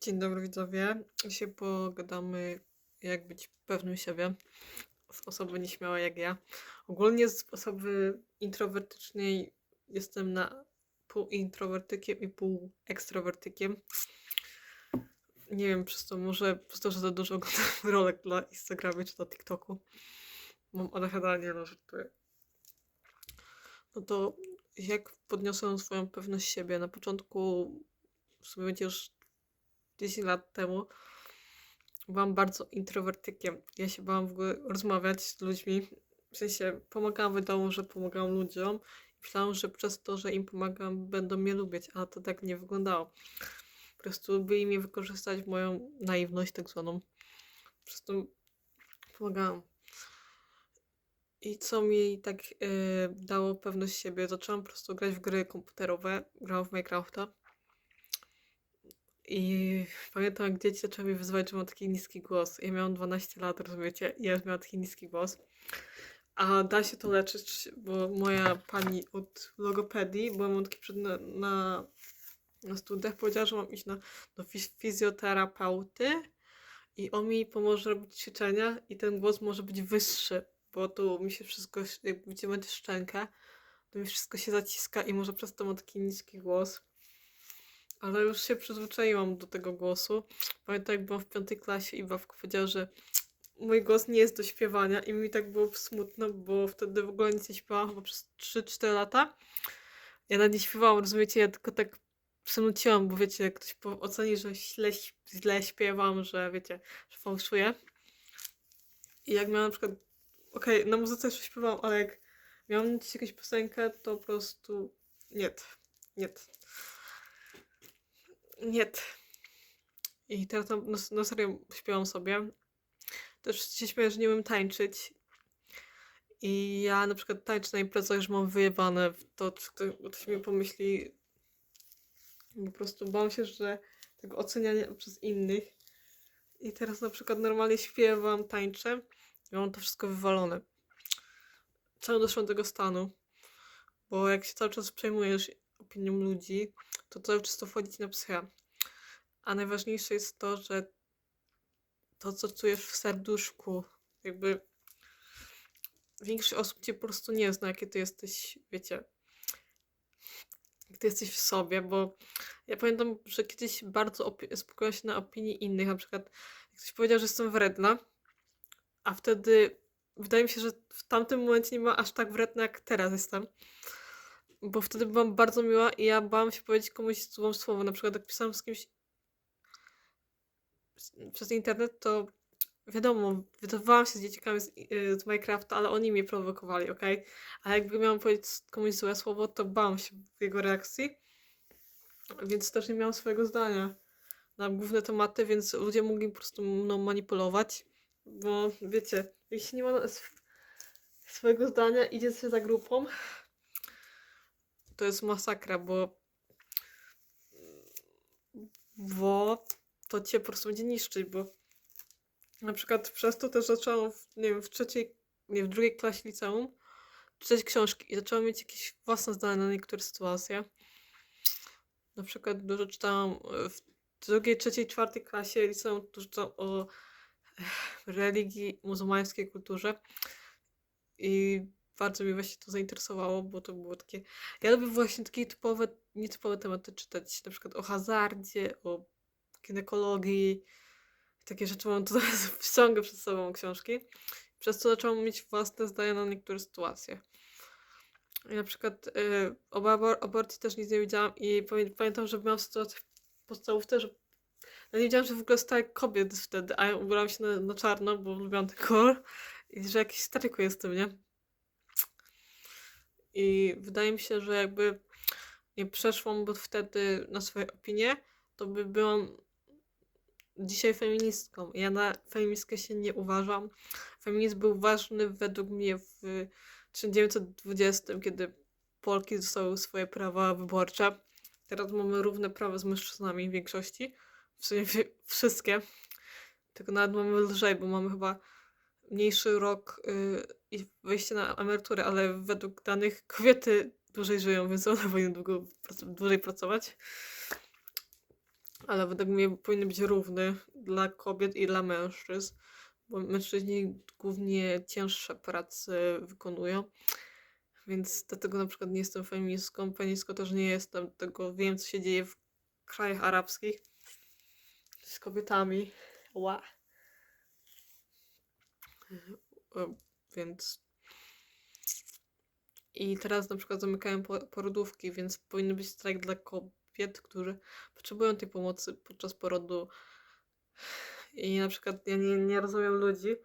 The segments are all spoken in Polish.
Dzień dobry widzowie. Dzisiaj pogadamy jak być pewnym siebie z osoby nieśmiałej jak ja. Ogólnie z osoby introwertycznej jestem na pół introwertykiem i pół ekstrawertykiem. Nie wiem, przez to może przez to, że za dużo oglądam rolek na Instagramie czy na TikToku. Mam ADHD, nie no, żartuję. No to jak podniosłem swoją pewność siebie? Na początku w sumie będzie już 10 lat temu byłam bardzo introwertykiem. Ja się bałam w ogóle rozmawiać z ludźmi. W sensie pomagałam wiadomo, że pomagałam ludziom. Myślałam, że przez to, że im pomagam, będą mnie lubić, a to tak nie wyglądało. Po prostu byli mnie wykorzystać moją naiwność tak zwaną. Po prostu pomagałam. I co mi tak e, dało pewność siebie, zaczęłam po prostu grać w gry komputerowe. Grałam w Minecrafta. I pamiętam, jak dzieci zaczęły mnie wyzywać, że mam taki niski głos. Ja miałam 12 lat, rozumiecie? I ja miałam taki niski głos. A da się to leczyć, bo moja pani od logopedii, bo mam taki przed na, na, na studiach, powiedziała, że mam iść na, do fiz- fizjoterapeuty i on mi pomoże robić ćwiczenia i ten głos może być wyższy, bo tu mi się wszystko, jak gdzie będzie szczękę, to mi wszystko się zaciska i może przez to mam taki niski głos. Ale już się przyzwyczaiłam do tego głosu. Pamiętam, jak byłam w piątej klasie i babka powiedziała, że mój głos nie jest do śpiewania i mi tak było smutno, bo wtedy w ogóle nic nie śpiewałam chyba przez 3-4 lata. Ja nawet nie śpiewałam, rozumiecie, ja tylko tak przynuciłam, bo wiecie, jak ktoś oceni, że źle, źle śpiewam, że wiecie, że fałszuję. I jak miałam na przykład, okej, na muzyce jeszcze śpiewałam, ale jak miałam jakąś piosenkę, to po prostu nie, nie. Nie. I teraz na, na, na serio śpiewam sobie. Też się śmieję, że nie umiem tańczyć. I ja na przykład tańczę na imprezach, że mam wyjebane w to, czy ktoś, ktoś mi pomyśli. Po prostu bałam się, że tego oceniania przez innych. I teraz na przykład normalnie śpiewam, tańczę i mam to wszystko wywalone. Czemu doszłam do tego stanu? Bo jak się cały czas przejmujesz opinią ludzi, to cały czas to wchodzi ci na psychę. A najważniejsze jest to, że to, co czujesz w serduszku, jakby większość osób cię po prostu nie zna, jakie ty jesteś, wiecie, jak jesteś w sobie, bo ja pamiętam, że kiedyś bardzo skupiałam się na opinii innych, na przykład ktoś powiedział, że jestem wredna, a wtedy wydaje mi się, że w tamtym momencie nie była aż tak wredna, jak teraz jestem bo wtedy byłam bardzo miła i ja bałam się powiedzieć komuś złą słowo. Na przykład jak pisałam z kimś przez internet, to wiadomo, wydawałam się z dzieciakami z, y, z Minecrafta, ale oni mnie prowokowali, ok? A jakby miałam powiedzieć komuś złe słowo, to bałam się jego reakcji, więc też nie miałam swojego zdania na główne tematy, więc ludzie mogli po prostu mną manipulować, bo wiecie, jeśli nie ma sw- swojego zdania, idzie się za grupą, to jest masakra, bo bo to cię po prostu będzie niszczyć, bo na przykład przez to też zaczęłam, w, nie wiem, w trzeciej, nie, w drugiej klasie liceum czytać książki i zaczęłam mieć jakieś własne zdanie na niektóre sytuacje. Na przykład dużo czytałam e, w drugiej, trzeciej, czwartej klasie liceum dużo o eh, religii muzułmańskiej kulturze i bardzo mnie właśnie to zainteresowało, bo to było takie. Ja lubię właśnie takie typowe, nietypowe tematy czytać, na przykład o hazardzie, o ginekologii. Takie rzeczy mam tutaj wciągę przed sobą książki. Przez co zaczęłam mieć własne zdania na niektóre sytuacje. I na przykład y, o abor- aborcji też nic nie wiedziałam i pamię- pamiętam, że byłam w sytuacji w podstawówce, że ja nie wiedziałam, że w ogóle staje kobiet wtedy, a ja ubrałam się na, na czarno, bo lubiłam ten kolor i że jakiś staryku jestem, nie? I wydaje mi się, że jakby nie przeszłam bo wtedy na swoje opinie, to by byłam dzisiaj feministką. Ja na feministkę się nie uważam. Feminizm był ważny według mnie w 1920, kiedy Polki dostały swoje prawa wyborcze. Teraz mamy równe prawa z mężczyznami w większości. W sumie wszystkie. Tylko nawet mamy lżej, bo mamy chyba mniejszy rok y, i wejście na emeryturę, ale według danych kobiety dłużej żyją, więc one powinny długo, dłużej pracować. ale według mnie powinien być równy dla kobiet i dla mężczyzn, bo mężczyźni głównie cięższe prace wykonują. Więc dlatego na przykład nie jestem feministką, feministką też nie jestem, tego wiem, co się dzieje w krajach arabskich z kobietami. Ła. Więc. I teraz na przykład zamykają po- porodówki, więc powinien być strajk dla kobiet, które potrzebują tej pomocy podczas porodu. I na przykład ja nie, nie rozumiem ludzi,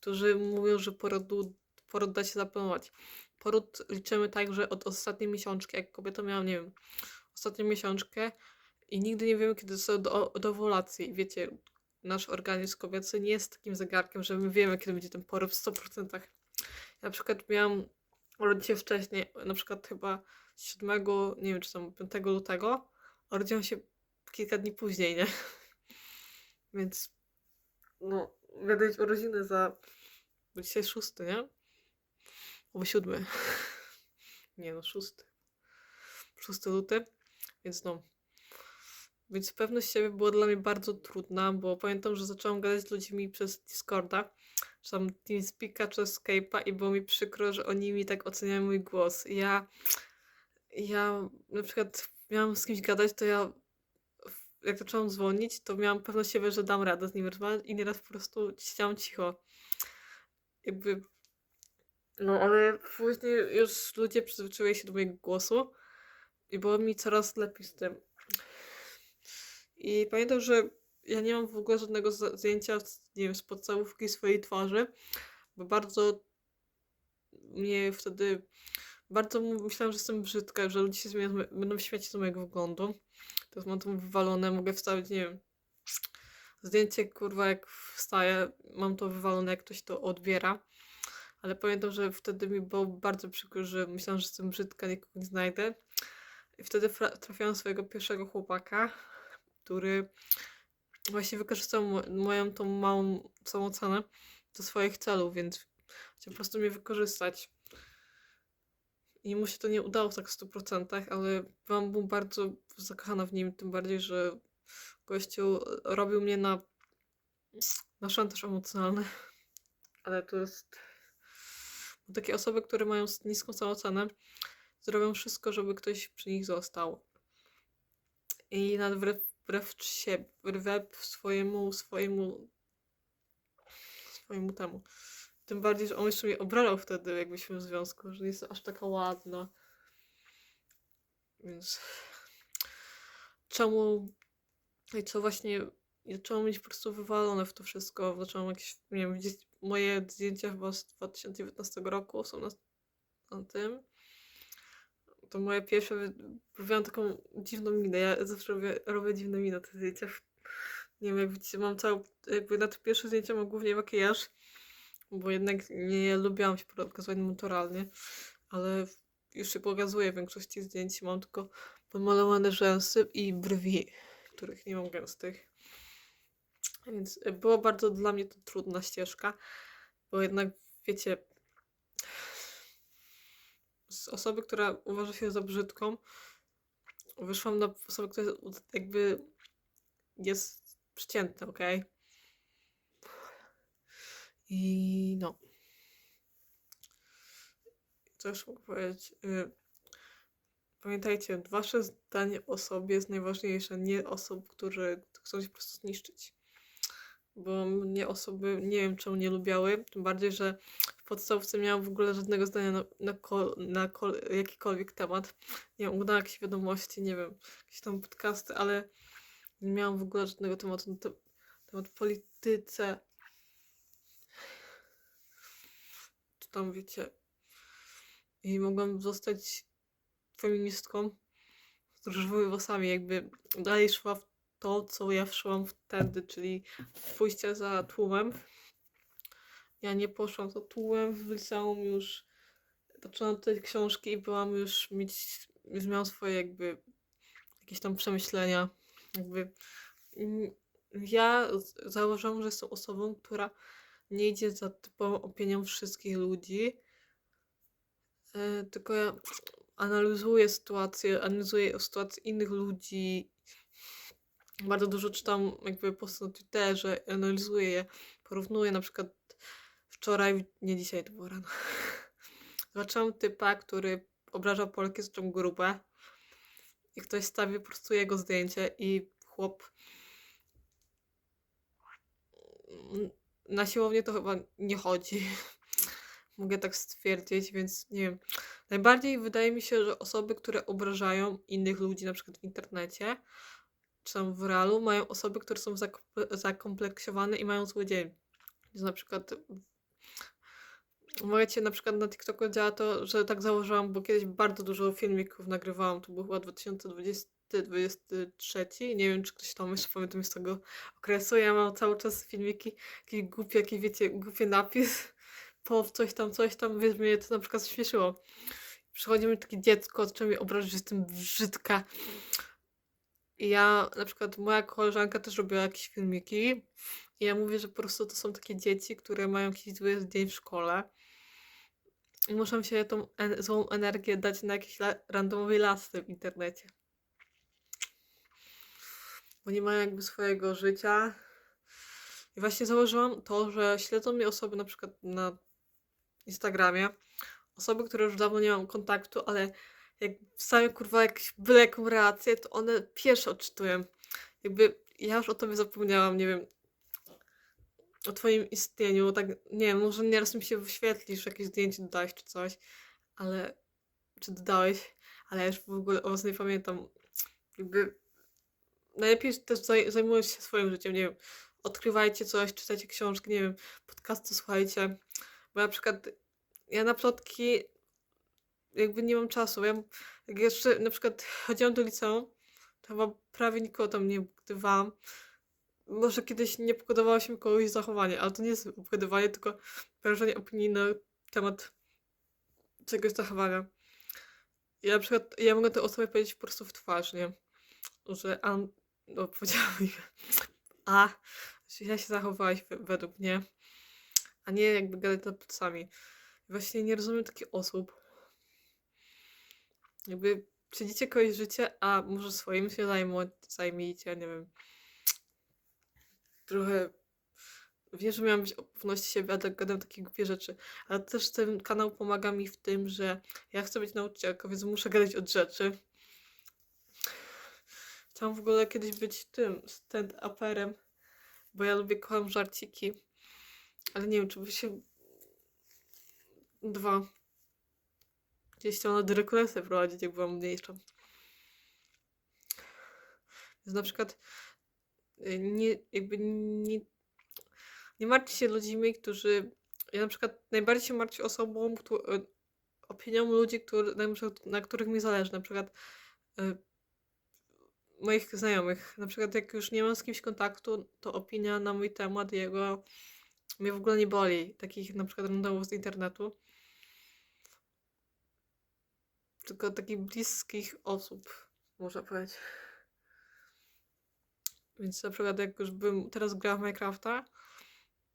którzy mówią, że porodu, poród da się zaplanować. Poród liczymy tak, że od ostatniej miesiączki, jak kobieta miała, nie wiem, ostatnią miesiączkę i nigdy nie wiemy, kiedy są do, do ovulacji. I wiecie, nasz organizm kobiecy nie jest takim zegarkiem, że my wiemy, kiedy będzie ten poród w 100%. Ja na przykład miałam urodzić się wcześniej, na przykład chyba 7, nie wiem, czy tam 5 lutego, a urodziłam się kilka dni później, nie? Więc, no, będę urodziny za, bo dzisiaj jest 6, nie? Albo 7. Nie no, 6. 6 luty, więc no. Więc pewność siebie była dla mnie bardzo trudna, bo pamiętam, że zaczęłam gadać z ludźmi przez Discorda, czy tam TeamSpeaka, czy Skype'a i było mi przykro, że oni mi tak oceniają mój głos. Ja, ja na przykład miałam z kimś gadać, to ja jak zaczęłam dzwonić, to miałam pewność siebie, że dam radę z nim rozmawiać i nieraz po prostu siedziałam cicho. Jakby no, ale później już ludzie przyzwyczaili się do mojego głosu i było mi coraz lepiej z tym. I pamiętam, że ja nie mam w ogóle żadnego zdjęcia, nie wiem, z podstawówki swojej twarzy, bo bardzo mnie wtedy, bardzo myślałam, że jestem brzydka, że ludzie się zmienią, będą śmiać z mojego wyglądu. Teraz mam to wywalone, mogę wstawić, nie wiem, zdjęcie, kurwa, jak wstaję, mam to wywalone, jak ktoś to odbiera. Ale pamiętam, że wtedy mi było bardzo przykro, że myślałam, że jestem brzydka, nikogo nie znajdę. I wtedy trafiłam swojego pierwszego chłopaka, który właśnie wykorzystał mo- moją tą małą samoocenę do swoich celów, więc chciał po prostu mnie wykorzystać. I mu się to nie udało tak w 100%, ale byłam mu bardzo zakochana w nim, tym bardziej, że gościu robił mnie na, na szantaż emocjonalny. Ale to jest... Bo takie osoby, które mają niską samoocenę, zrobią wszystko, żeby ktoś przy nich został. I nawet wbrew, siebie, wbrew swojemu, swojemu, swojemu temu. Tym bardziej, że on jeszcze mnie obralał wtedy, jak byliśmy w związku, że nie jest aż taka ładna. Więc czemu i co właśnie zaczęłam mieć po prostu wywalone w to wszystko. Zaczęłam jakieś, nie wiem, widzieć moje zdjęcia chyba z 2019 roku są na, na tym. To moje pierwsze, wy- robiłam taką dziwną minę. Ja zawsze robię, robię dziwne miny na te zdjęcia. Nie wiem, jak widzicie, mam całą, jakby na te pierwsze zdjęcia mam głównie makijaż, bo jednak nie lubiłam się pokazywać naturalnie, ale już się pokazuję w większości zdjęć. Mam tylko pomalowane rzęsy i brwi, których nie mam gęstych. Więc y, była bardzo dla mnie to trudna ścieżka, bo jednak wiecie, z osoby, która uważa się za brzydką, wyszłam na osobę, która jest jakby jest przeciętna, ok? I no. Co już mogę powiedzieć? Y, Pamiętajcie, wasze zdanie o sobie jest najważniejsze, nie osób, które chcą się po prostu zniszczyć. Bo mnie osoby, nie wiem czemu nie lubiały, tym bardziej, że w podstawce miałam w ogóle żadnego zdania na, na, kol, na kol, jakikolwiek temat. Nie wiem, jakieś wiadomości, nie wiem, jakieś tam podcasty, ale nie miałam w ogóle żadnego tematu na te, temat polityce. Czy tam wiecie. I mogłam zostać feministką z różowymi włosami, jakby dalej szła w to, co ja wszłam wtedy, czyli pójście za tłumem. Ja nie poszłam za tłumem w liceum już. Zaczęłam czytać książki i byłam już mieć, już miałam swoje jakby jakieś tam przemyślenia. Jakby mm, ja z- zauważyłam, że jestem osobą, która nie idzie za typową opinią wszystkich ludzi, e, tylko ja analizuję sytuację, analizuję sytuację innych ludzi Bardzo dużo czytam jakby posty na Twitterze, analizuję je, porównuję. Na przykład wczoraj, nie dzisiaj, to było rano. Zobaczyłam typa, który obrażał Polki z czym grubę i ktoś stawił po prostu jego zdjęcie i chłop na siłownię to chyba nie chodzi. Mogę tak stwierdzić, więc nie wiem. Najbardziej wydaje mi się, że osoby, które obrażają innych ludzi, na przykład w internecie, czy tam w realu, mają osoby, które są zakomple- zakompleksiowane i mają zły dzień. Więc na przykład Moje na przykład na TikToku działa to, że tak założyłam, bo kiedyś bardzo dużo filmików nagrywałam, to był chyba 2020-2023, nie wiem czy ktoś tam jeszcze pamiętam z tego okresu, ja mam cały czas filmiki, jakieś głupie, jaki wiecie, głupie napis, po coś tam, coś tam, więc mnie to na przykład śmieszyło. Przychodzi mi takie dziecko, zaczyna mnie obrażać, że jestem brzydka. I ja, na przykład moja koleżanka też robiła jakieś filmiki. I ja mówię, że po prostu to są takie dzieci, które mają jakiś zły dzień w szkole i muszą się tą en- złą energię dać na jakieś la- randomowej lasy w internecie. Bo nie mają jakby swojego życia. I właśnie założyłam to, że śledzą mnie osoby na przykład na Instagramie, osoby, które już dawno nie mam kontaktu, ale jak wstawię kurwa jakąś byle jaką relację, to one pierwsze odczytują. Jakby ja już o tobie zapomniałam, nie wiem, o twoim istnieniu, tak, nie wiem, może nieraz mi się wyświetlisz, jakieś zdjęcie dodałeś czy coś, ale, czy dodałeś, ale ja już w ogóle o was nie pamiętam. Jakby najlepiej też zaj zajmując się swoim życiem, nie wiem, odkrywajcie coś, czytajcie książki, nie wiem, podcasty słuchajcie, bo na przykład ja na plotki jakby nie mam czasu, ja jak jeszcze na przykład chodziłam do liceum, to chyba prawie nikogo tam nie obgadywałam, może kiedyś nie podobało się kogoś zachowanie, ale to nie jest obgadywanie, tylko wyrażanie opinii na temat czegoś zachowania. Ja na przykład, ja mogę tej osobie powiedzieć po prostu w twarz, nie? Że a, no powiedziała mi, a, źle się zachowałeś we- według mnie, a nie jakby gadać nad plecami. Właśnie nie rozumiem takich osób. Jakby siedzicie kogoś życie, a może swoim się zajmą, zajmijcie, nie wiem. Trochę wiem, że miałam być o pewności siebie, a tak gadam takie głupie rzeczy. Ale też ten kanał pomaga mi w tym, że ja chcę być nauczycielką, więc muszę gadać od rzeczy. Chciałam w ogóle kiedyś być tym stand-uperem, bo ja lubię, kocham żarciki. Ale nie wiem, czy by się... Dwa. Gdzieś chciałam na dyreklesę prowadzić, jak byłam mniejsza. Więc na przykład nie, jakby nie, nie martwcie się ludźmi, którzy. Ja na przykład najbardziej się martwię osobą, któ- y, opinią ludzi, który, na, przykład, na których mi zależy. Na przykład y, moich znajomych. Na przykład jak już nie mam z kimś kontaktu, to opinia na mój temat jego mnie w ogóle nie boli. Takich na przykład randomów z internetu. Tylko takich bliskich osób, można powiedzieć. Więc na przykład jak już bym teraz grała w Minecrafta,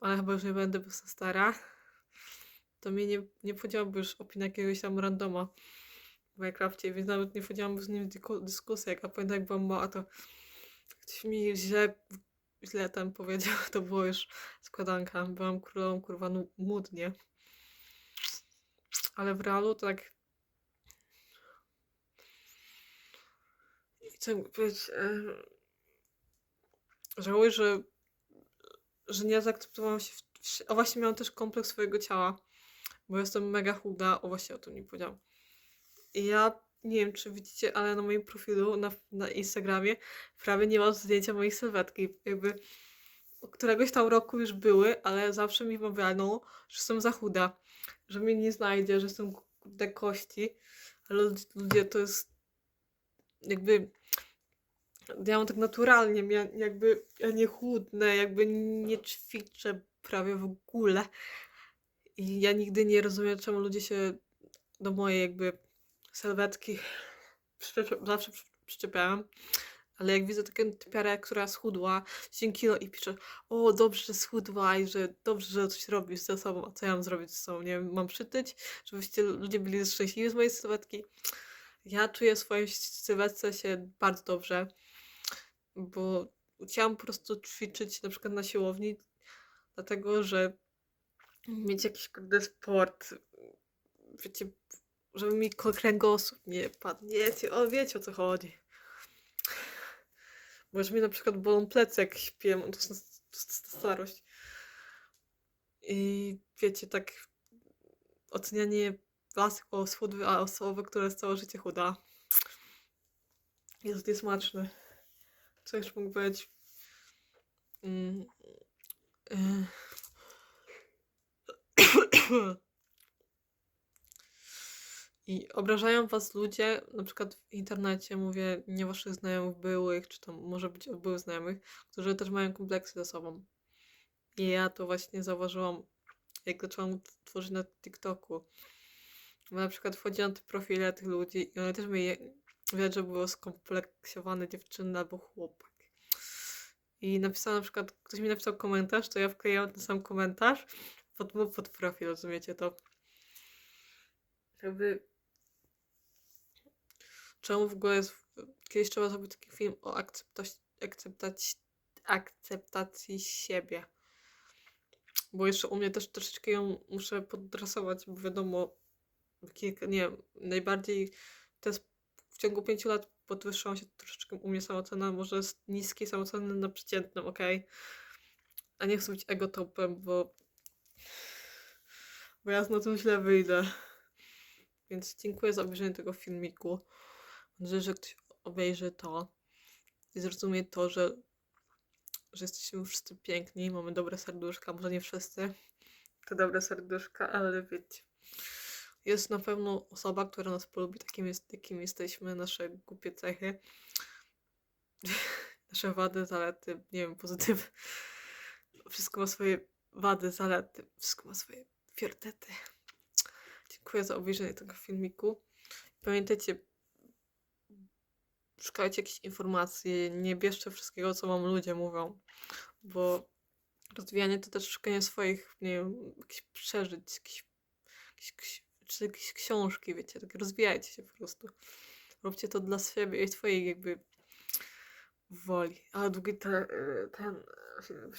ale chyba już nie będę, bo jestem stara, to mnie nie, nie podziałby już opinia jakiegoś tam randoma w Minecrafcie, więc nawet nie wchodziłam z nim w dyskusję. Jak ja pamiętam, jak byłam mała, to ktoś mi źle, źle tam powiedział, to było już składanka. Byłam królową, kurwa, nu- nudnie. Ale w realu tak... I co. E... Żałuję, że, że nie zaakceptowałam się w. O właśnie miałam też kompleks swojego ciała, bo jestem mega chuda. O właśnie o tym nie powiedziałam. I ja nie wiem, czy widzicie, ale na moim profilu na, na Instagramie prawie nie mam zdjęcia mojej sylwetki. Jakby któregoś tam roku już były, ale zawsze mi wmawiano, że jestem za chuda, że mnie nie znajdzie, że jestem kurde kości. Ale lud- ludzie to jest jakby ja mam tak naturalnie, ja, jakby ja nie chudnę, jakby nie ćwiczę prawie w ogóle. I ja nigdy nie rozumiem, czemu ludzie się do mojej jakby sylwetki zawsze przy- przyczepiają. Ale jak widzę taką typiarę, która schudła 10 kilo i pisze, o dobrze, że schudła i że dobrze, że coś robisz ze sobą, a co ja mam zrobić ze sobą? Nie wiem, mam przytyć, żebyście ludzie byli szczęśliwi z mojej sylwetki. Ja czuję w swojej sylwetce się bardzo dobrze. Bo chciałam po prostu ćwiczyć na przykład na siłowni, dlatego że mieć jakiś kurde sport, wiecie, żeby mi kręgosłup nie padł. Wiecie, o, wiecie o co chodzi. Już mi na przykład bolą plecy jak śpię, to jest, starość. I wiecie, tak ocenianie was schudły, a osoby, która jest całe życie chuda. Jest niesmaczny. Co jeszcze mógł być? Mm. I obrażają was ludzie, na przykład w internecie, mówię, nie waszych znajomych byłych, czy tam może być od byłych znajomych, którzy też mają kompleksy ze sobą. I ja to właśnie zauważyłam, jak zaczęłam tworzyć na TikToku. Bo na przykład wchodzi na te profile tych ludzi i one też mieli, widać, że było skompleksiowane dziewczyny albo chłopak. I napisała na przykład, ktoś mi napisał komentarz, to ja wklejałam ten sam komentarz pod, mu pod profil, rozumiecie to? Jakby... Czemu w ogóle jest... Kiedyś trzeba zrobić taki film o akceptacji, akceptacji, siebie. Bo jeszcze u mnie też troszeczkę ją muszę podrasować, bo wiadomo, kilka, nie najbardziej to jest w ciągu pięciu lat podwyższyła się troszeczkę u mnie samoocena, może z niskiej samooceny na przeciętną, okej? A nie chcę być egotopem, bo bo ja na tym źle wyjdę. Więc dziękuję za obejrzenie tego filmiku. Mam nadzieję, że ktoś obejrzy to i zrozumie to, że, że jesteśmy wszyscy piękni, mamy dobre serduszka, może nie wszyscy te dobre serduszka, ale wiecie. Jest na pewno osoba, która nas polubi takim, jest, jakim jesteśmy, nasze głupie cechy, nasze wady, zalety, nie wiem, pozytywy. Wszystko ma swoje wady, zalety, wszystko ma swoje priorytety. Dziękuję za obejrzenie tego filmiku. Pamiętajcie, szukajcie jakichś informacji, nie bierzcie wszystkiego, co wam ludzie mówią, bo rozwijanie to też szukanie swoich, nie wiem, jakichś przeżyć, jakichś, jakichś, czy jakieś książki, wiecie, tak rozwijajcie się po prostu. Róbcie to dla siebie i swojej jakby woli. A długi te, ten film.